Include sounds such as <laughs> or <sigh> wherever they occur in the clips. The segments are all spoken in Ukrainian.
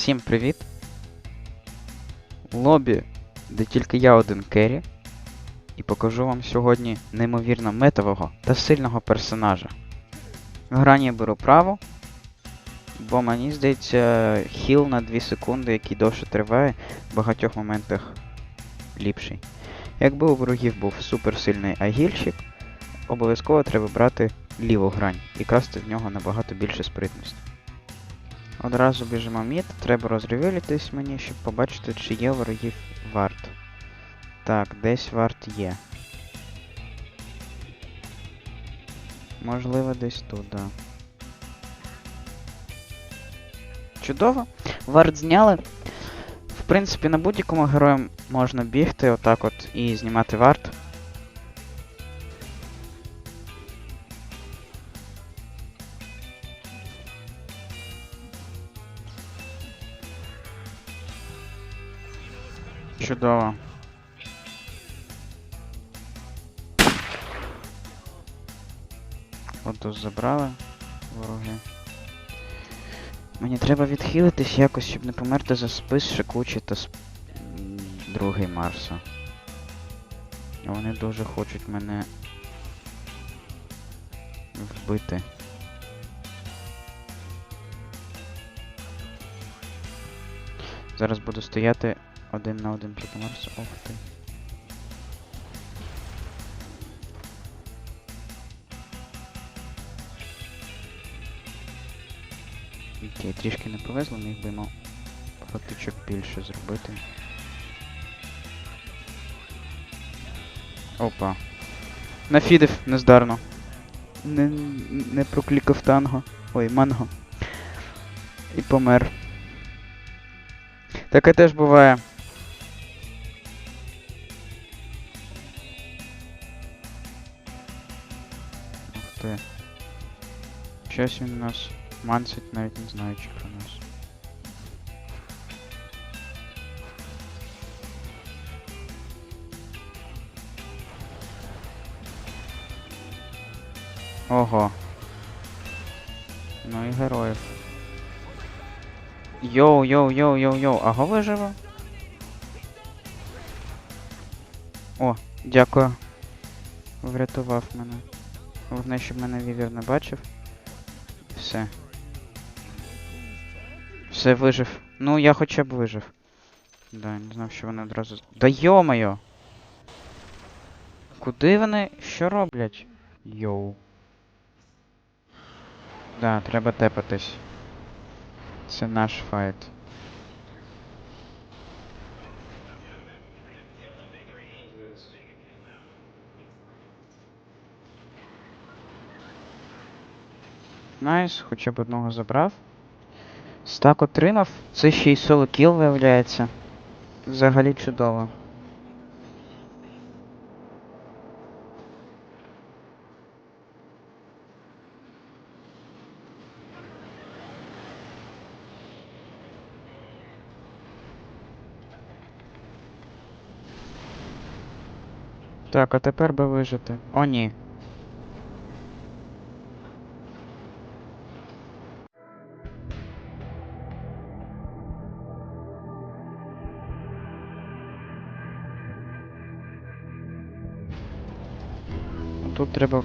Всім привіт! Лобі, де тільки я один керрі, і покажу вам сьогодні неймовірно метового та сильного персонажа. В грані я беру право, бо мені здається, хіл на 2 секунди, який довше триває, в багатьох моментах ліпший. Якби у ворогів був суперсильний агільщик, обов'язково треба брати ліву грань і красти в нього набагато більше спритності. Одразу біжимо мід, треба розревелітись мені, щоб побачити, чи є ворогів варт. Так, десь варт є. Можливо, десь тут, да. Чудово. Варт зняли. В принципі, на будь-якому герою можна бігти отак от і знімати варт. Чудово. От забрали вороги. Мені треба відхилитись якось, щоб не померти за спис Шикучі та сп... другий Марса. Вони дуже хочуть мене вбити. Зараз буду стояти один на один проти Марса. Ох ти. Окей, трішки не повезло, міг би мав фактичок більше зробити. Опа. Нафідив нездарно. Не, не проклікав танго. Ой, манго. І помер. Таке теж буває. Щось він нас мансить, навіть не знаючи про нас. Ого. Ну і героїв. Йоу, йоу, йоу, йоу, йоу, аго виживе? О, дякую. Врятував мене. Головне, щоб мене вівер не бачив. Все. Все, вижив. Ну, я хоча б вижив. Да, не знав, що вони одразу. Да йо-моє! Куди вони? Що роблять? Йоу. Да, треба тепатись. Це наш файт. Найс, хоча б одного забрав. Стак отримав. Це ще й соло кіл виявляється. Взагалі чудово. Так, а тепер би вижити. О, ні. Тут треба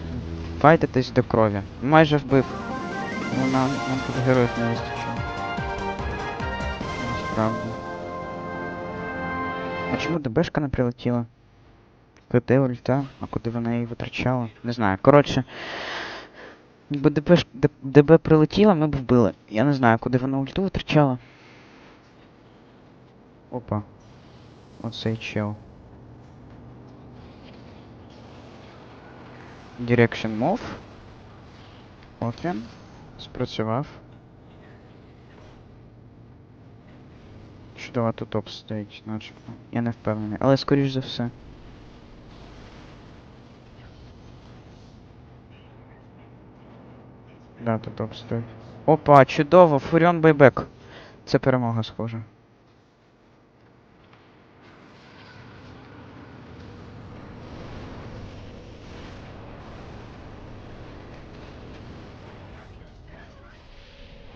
файтитись до крові. Майже вбив. Ну, нам, нам тут героїв не вистачило. Насправді. А чому ДБшка не прилетіла? КТ ульта, а куди вона її витрачала? Не знаю. Коротше. Якби ДБ, ДБ прилетіла, ми б вбили. Я не знаю, куди вона ульту витрачала. Опа. Оцей чел. Direction Move. Він. Спрацював. Чудово тут топ стоїть, начебто. Я не впевнений, але скоріш за все. Да, тут топ стоїть. Опа, чудово, Фуріон байбек. Це перемога схожа.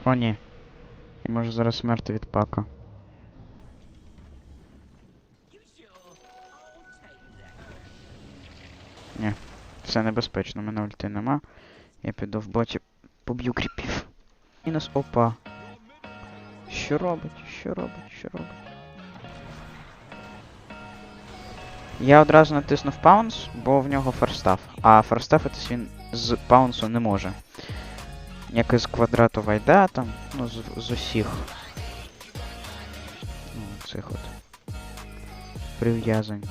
О, ні. Може зараз смерти від пака. Ні, все небезпечно, мене ульти нема. Я піду в боті, поб'ю кріпів. Мінус опа. Що робить? Що робить? Що робить? Я одразу натиснув паунс, бо в нього ферстаф. А ферстафитись він з паунсу не може. Як із квадрату вайда там, ну з, з усіх. Ну, цих от. Прив'язань.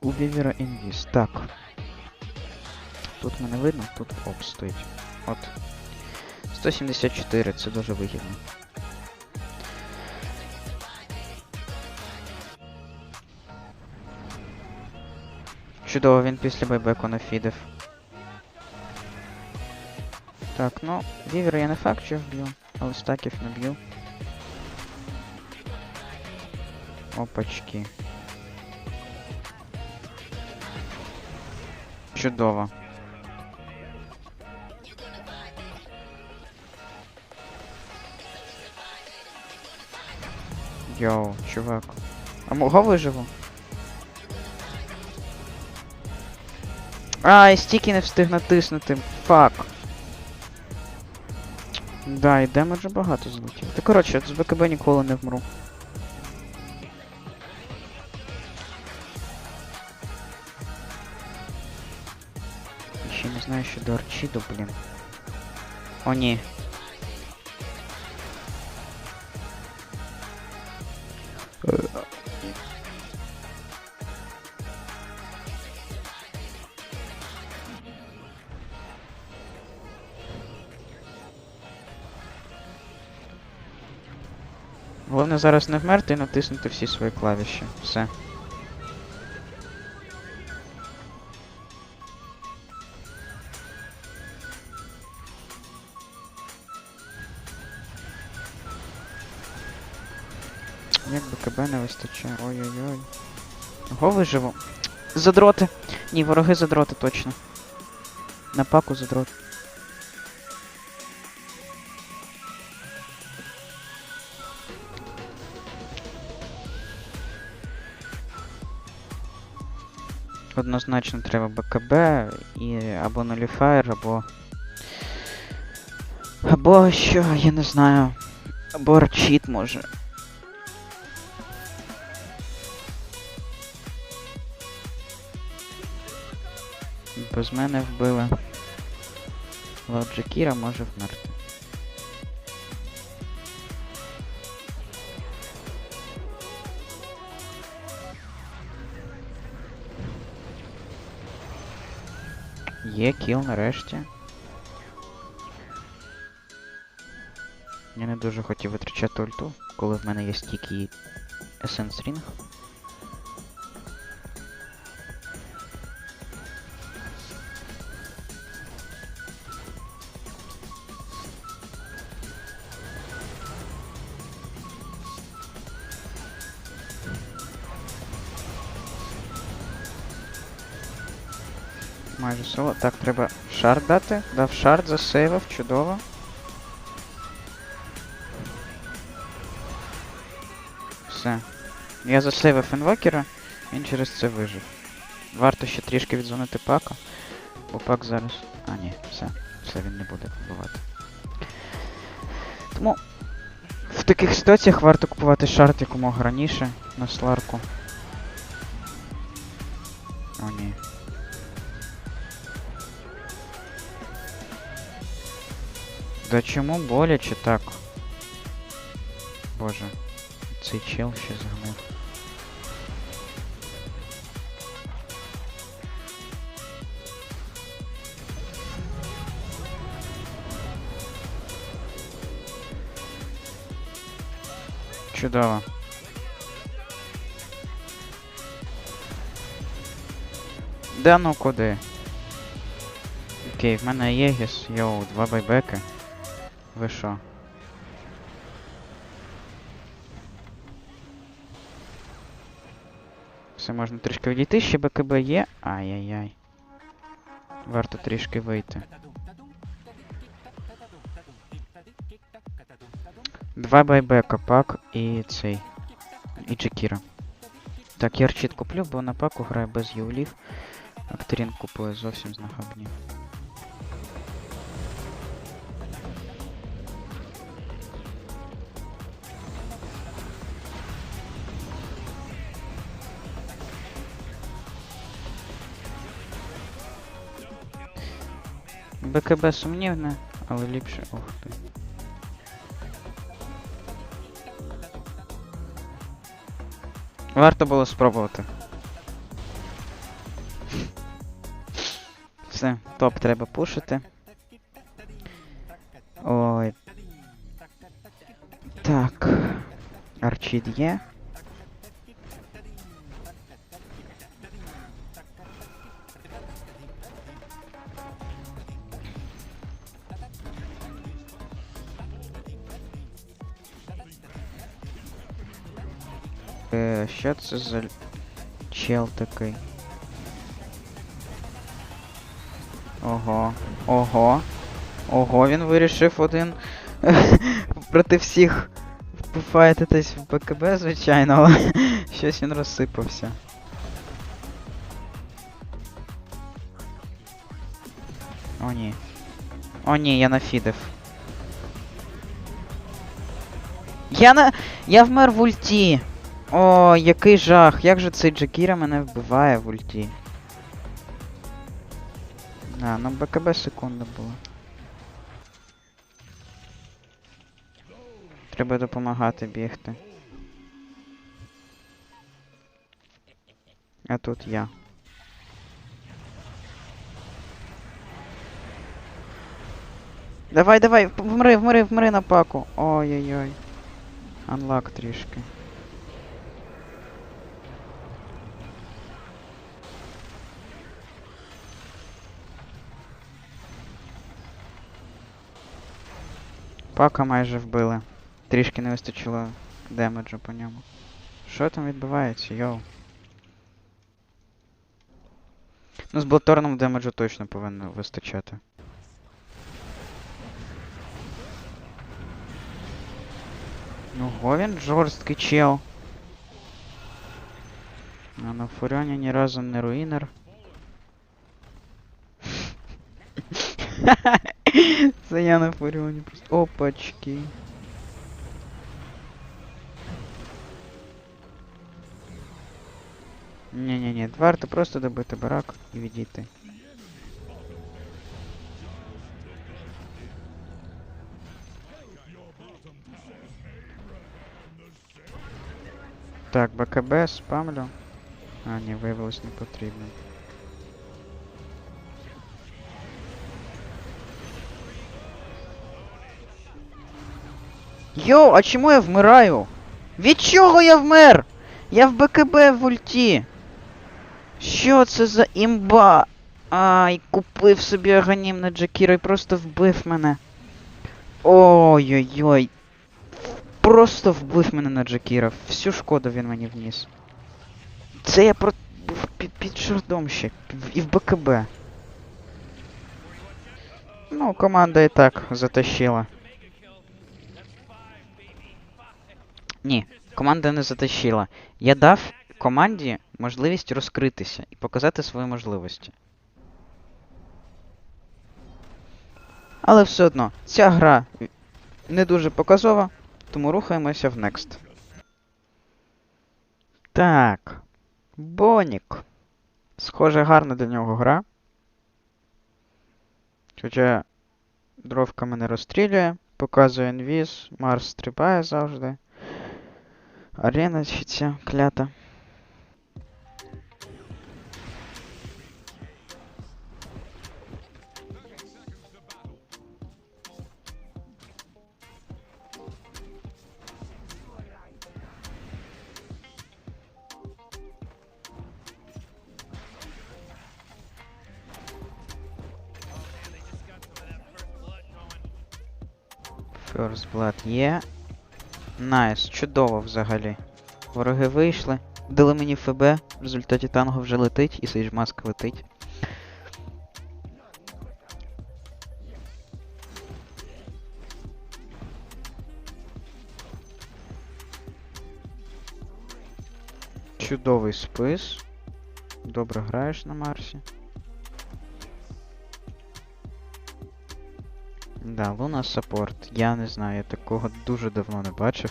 У Вівера інвіз. Так. Тут мене видно, тут оп стоїть. От. 174, це дуже вигідно. Чудово, він після байбеку нафідив. Так, ну, вівера я не факт, що вб'ю, але стаків не б'ю. Опачки. Чудово. Йоу, чувак. А мого виживу? Ай, стільки не встиг натиснути. Фак. Да, і демеджу багато злетів. Та коротше, з БКБ ніколи не вмру. Ще не знаю, що до Арчіду, блін. О, ні. Зараз не вмерти і натиснути всі свої клавіші. Все. Як БКБ не вистачає. Ой-ой-ой. Го виживу. Задроти. Ні, вороги задроти точно. На паку задрот. Однозначно треба БКБ і або нуліфаєр, або. Або що, я не знаю. Або арчіт може. Без мене вбили. Лоджикіра може вмерти. Є кіл нарешті. Я не дуже хотів витрачати ульту, коли в мене є стільки Essence Ring. Майже. Так, треба шард дати. Дав шард, засейвив, чудово. Все. Я засейвив інвокера, він через це вижив. Варто ще трішки відзвонити пака. Бо пак зараз. А, ні, все. Все він не буде вбивати. Тому в таких ситуаціях варто купувати шарт якомога раніше на сларку. О, ні. Да чому боляче так? Боже, цей чел ще. Чудово. Да ну куди? Окей, в мене Єгіс, йоу, два байбеки. Ви що? Все, можна трішки відійти, ще БКБ є. Ай-яй-яй. Варто трішки вийти. Два байбека, пак і цей. І Джекіра. Так, я арчит куплю, бо на паку грає без юлів. Акторін купує зовсім з БКБ сумнівне, але ліпше. Ух ти. Варто було спробувати. <laughs> Все, топ треба пушити. Ой. Так. Арчід є. Що це за чел такий? Ого, ого. Ого, він вирішив один <laughs> проти всіх пофайтитись в БКБ, звичайно, але <laughs> щось він розсипався. О ні. О ні, я нафідив. Я на. Я вмер в ульті. О, який жах. Як же цей Джакіра мене вбиває в ульті. А, ну БКБ секунда була. Треба допомагати бігти. А тут я. Давай, давай, вмри, вмри, вмри на паку. Ой-ой-ой. Анлак трішки. Пака майже вбили. Трішки не вистачило демеджу по ньому. Що там відбувається, йоу? Ну, з Блаторном демеджу точно повинно вистачати. Ого, він жорсткий чел. А на Фуріоні ні разу не руїнер. <laughs> Це я на Фуріоні просто. Опачки. Ні-ні-ні, варто просто добити барак і відійти. Так, БКБ спамлю. А, ні, виявилось не потрібно. Йоу, а чому я вмираю? Від чого я вмер? Я в БКБ в ульті. Що це за імба? Ай, купив собі аганім на Джакіра і просто вбив мене. Ой-ой-ой. Просто вбив мене на Джакіра. Всю шкоду він мені вніс. Це я про... під, під шардом ще. І в БКБ. Ну, команда і так затащила. Ні, команда не затащила. Я дав команді можливість розкритися і показати свої можливості. Але все одно, ця гра не дуже показова, тому рухаємося в Next. Так. Бонік. Схоже, гарна для нього гра. Хоча дровка мене розстрілює, показує інвіз, Марс стрибає завжди. Арена ще клята. First Blood є. Найс, чудово взагалі. Вороги вийшли. Дали мені ФБ, в результаті танго вже летить і сейджмаск летить. Чудовий спис. Добре граєш на Марсі. Да, Луна саппорт. Я не знаю, я такого дуже давно не бачив.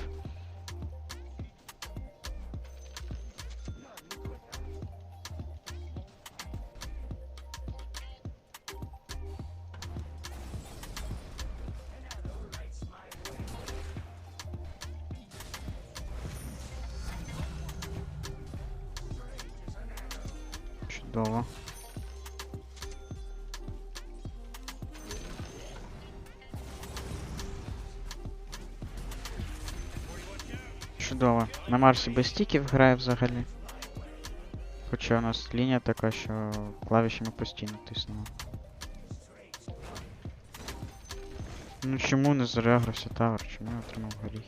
Марсі без стіків грає взагалі. Хоча у нас лінія така, що клавішами постійно тиснемо. Ну чому не зарегрався тавер? Чому я отримав горіх?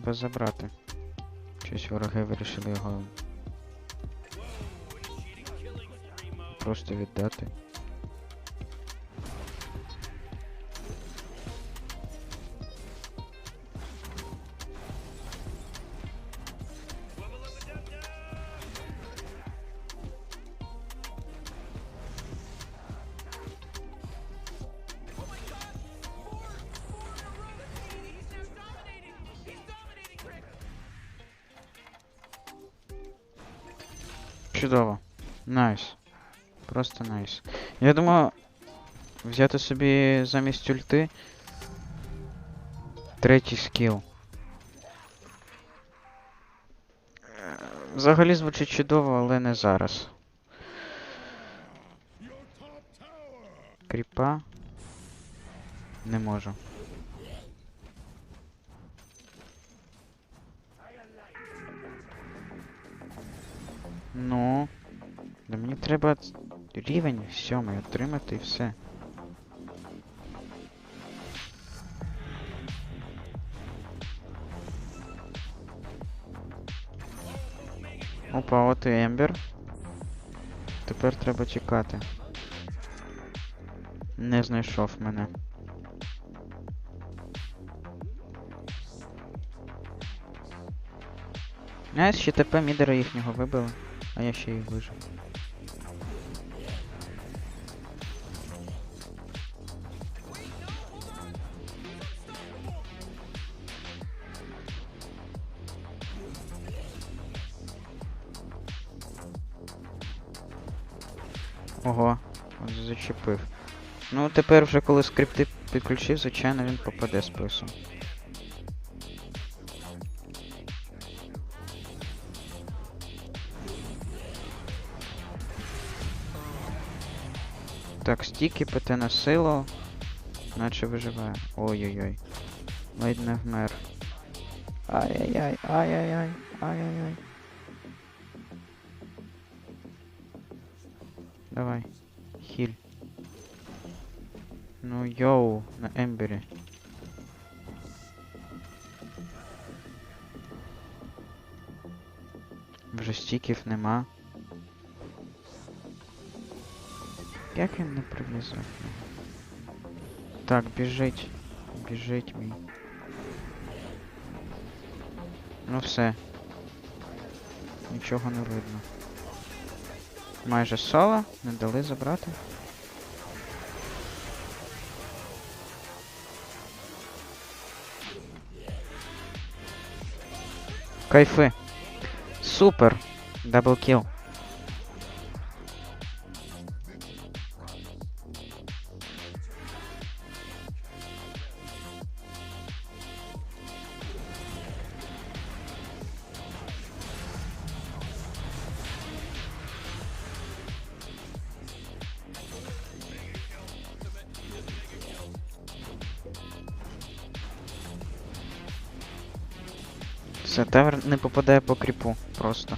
Треба забрати. Щось вороги вирішили його просто віддати. Чудово. Найс. Просто найс. Я думаю, взяти собі замість ульти третій скіл. Взагалі звучить чудово, але не зараз. Кріпа. Не можу. Ну. Да мені треба рівень сьомий отримати і все. Опа, от і Ембер. Тепер треба чекати. Не знайшов мене. Знаєш, ще ТП мідера їхнього вибили, а я ще й вижив. Ого, зачепив. Ну тепер вже коли скрипти підключив, звичайно він попаде списом. Так, стіки ПТ на силу. Наче виживає. Ой-ой-ой. Ледь не вмер. Ай-яй-яй, ай-яй-яй, ай-яй-яй. Давай. Хіль. Ну йоу, на Ембері. Вже стіків нема. Як він не прив'язав? Так, біжить. Біжить мій. Ну все. Нічого не видно. Майже соло, не дали забрати. Кайфи. Супер. Даблкіл. Все, Тавер не попадає по кріпу просто.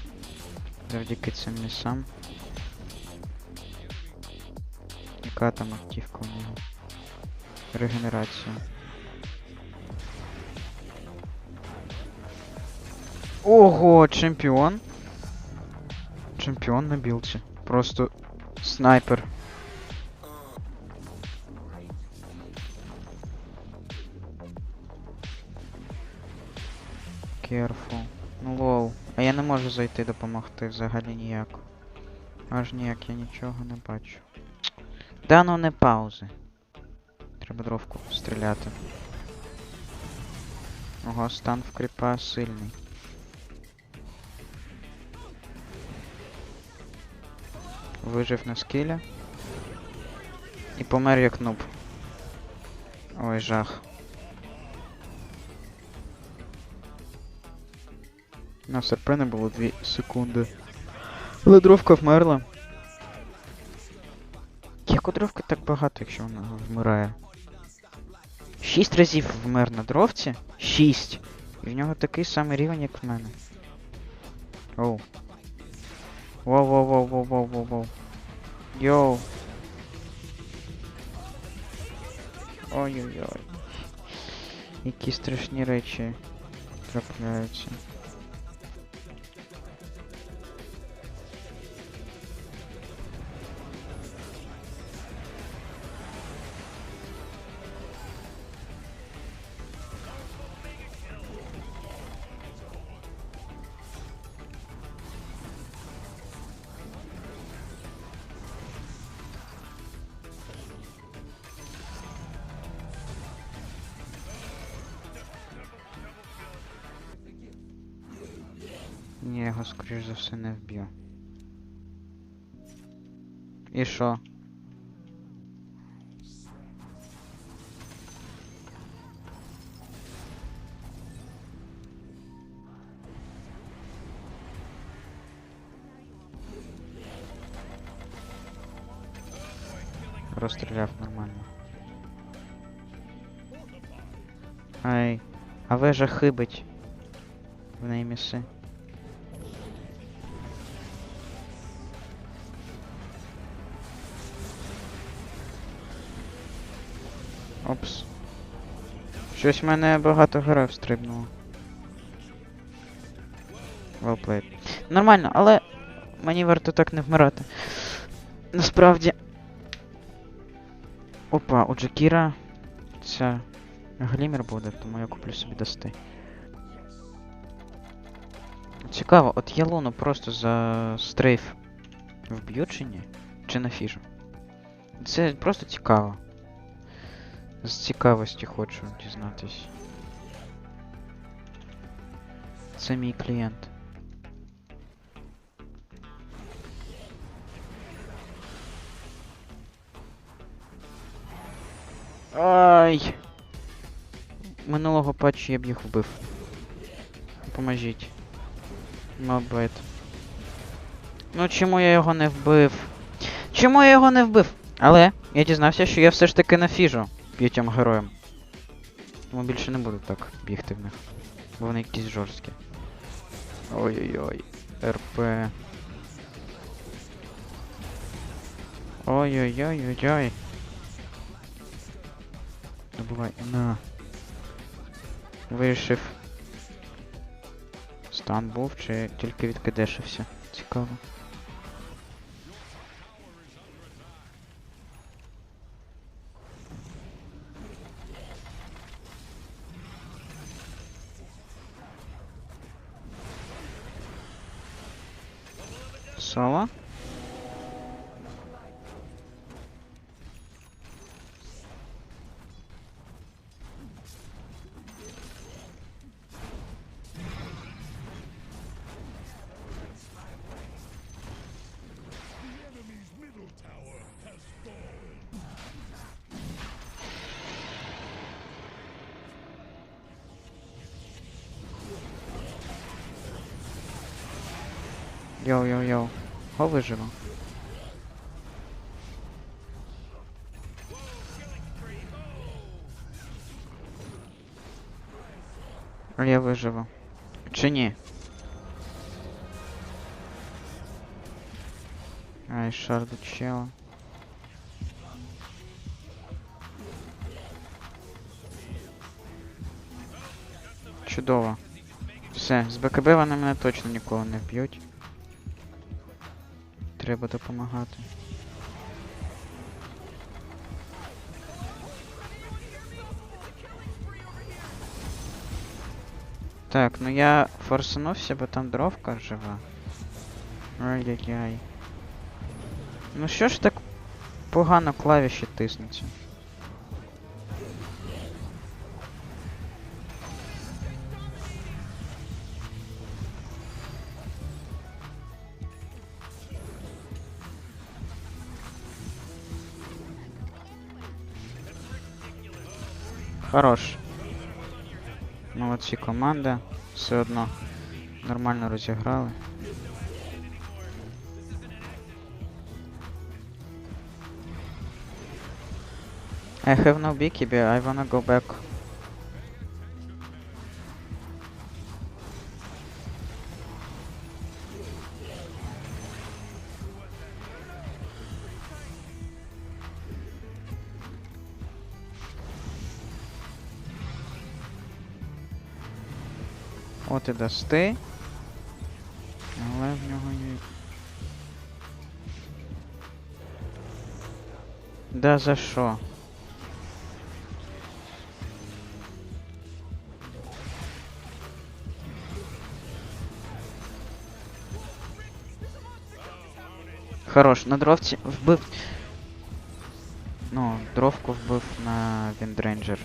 Завдяки цим місам. Яка там активка у нього? Регенерація. Ого, чемпіон. Чемпіон на білці. Просто снайпер. Careful. Ну лол. А я не можу зайти допомогти взагалі ніяк. Аж ніяк я нічого не бачу. Да ну не паузи. Треба дровку стріляти. Ого, стан в кріпа сильний. Вижив на скілі. І помер як нуб. Ой, жах. На СРП не було 2 секунди. Але дровка вмерла. Як у дровки так багато, якщо вона вмирає? Шість разів вмер на дровці? Шість. І в нього такий самий рівень, як в мене. Оу. Воу, воу, воу, воу, воу, воу, воу. Йоу. Ой-ой-ой. Які страшні речі трапляються. скоріш за все не вб'ю. І що? Розстріляв нормально. Ай, а вежа хибить. В неї міси. Опс. Щось в мене багато героїв стрибнуло. Played. Нормально, але мені варто так не вмирати. Насправді. Опа, у Джакіра ця глімер буде, тому я куплю собі дости. Цікаво, от я луну просто за стрейф вб'ю чи ні? Чи на фіжу? Це просто цікаво. З цікавості хочу дізнатись. Це мій клієнт. Ай! Минулого патчу я б їх вбив. Поможіть. Мабет. Ну чому я його не вбив? Чому я його не вбив? Але я дізнався, що я все ж таки нафіжу п'ятьом героям. Тому більше не буду так бігти в них. Бо вони якісь жорсткі. Ой-ой-ой. РП. Ой-ой-ой-ой-ой. Добувай. На. Вирішив. Стан був чи тільки відкидешився? Цікаво. Соло? Йоу-йоу-йоу. О, виживу. А я виживу. Чи ні? Ай, шарду чела. Чудово. Все, з БКБ вони мене точно ніколи не вб'ють. Треба допомагати. Так, ну я форсанувся, бо там дровка жива. Ай-яй-яй. Ну що ж так погано клавіші тиснуться? Хорош. Молодці команда. Все одно нормально розіграли. I have no BKB, I wanna go back. Дасти. Але в нього є. Да за що? Хорош, на дровці вбив. Ну, дровку вбив на Віндрейнджер.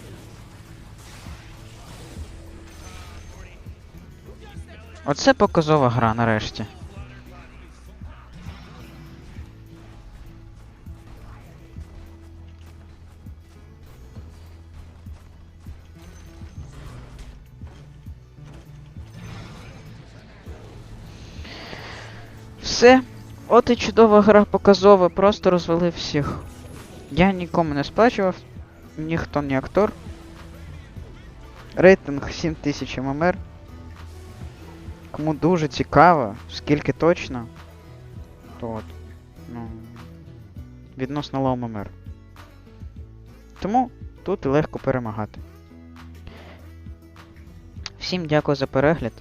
Оце показова гра нарешті. Все. От і чудова гра показова, просто розвалив всіх. Я нікому не сплачував, ніхто не актор. Рейтинг 7000 ММР. Кому дуже цікаво, скільки точно, то от, ну, відносно лоу ММР. Тому тут легко перемагати. Всім дякую за перегляд.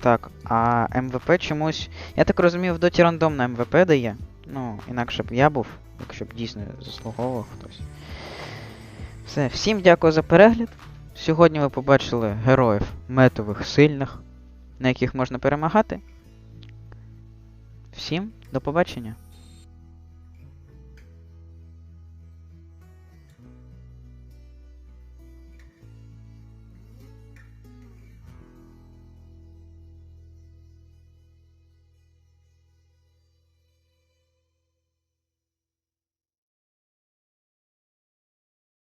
Так, а МВП чомусь. Я так розумію, в доті рандомно МВП дає. Ну, інакше б я був, якщо б дійсно заслуговував хтось. Все, всім дякую за перегляд. Сьогодні ви побачили героїв метових, сильних, на яких можна перемагати. Всім до побачення.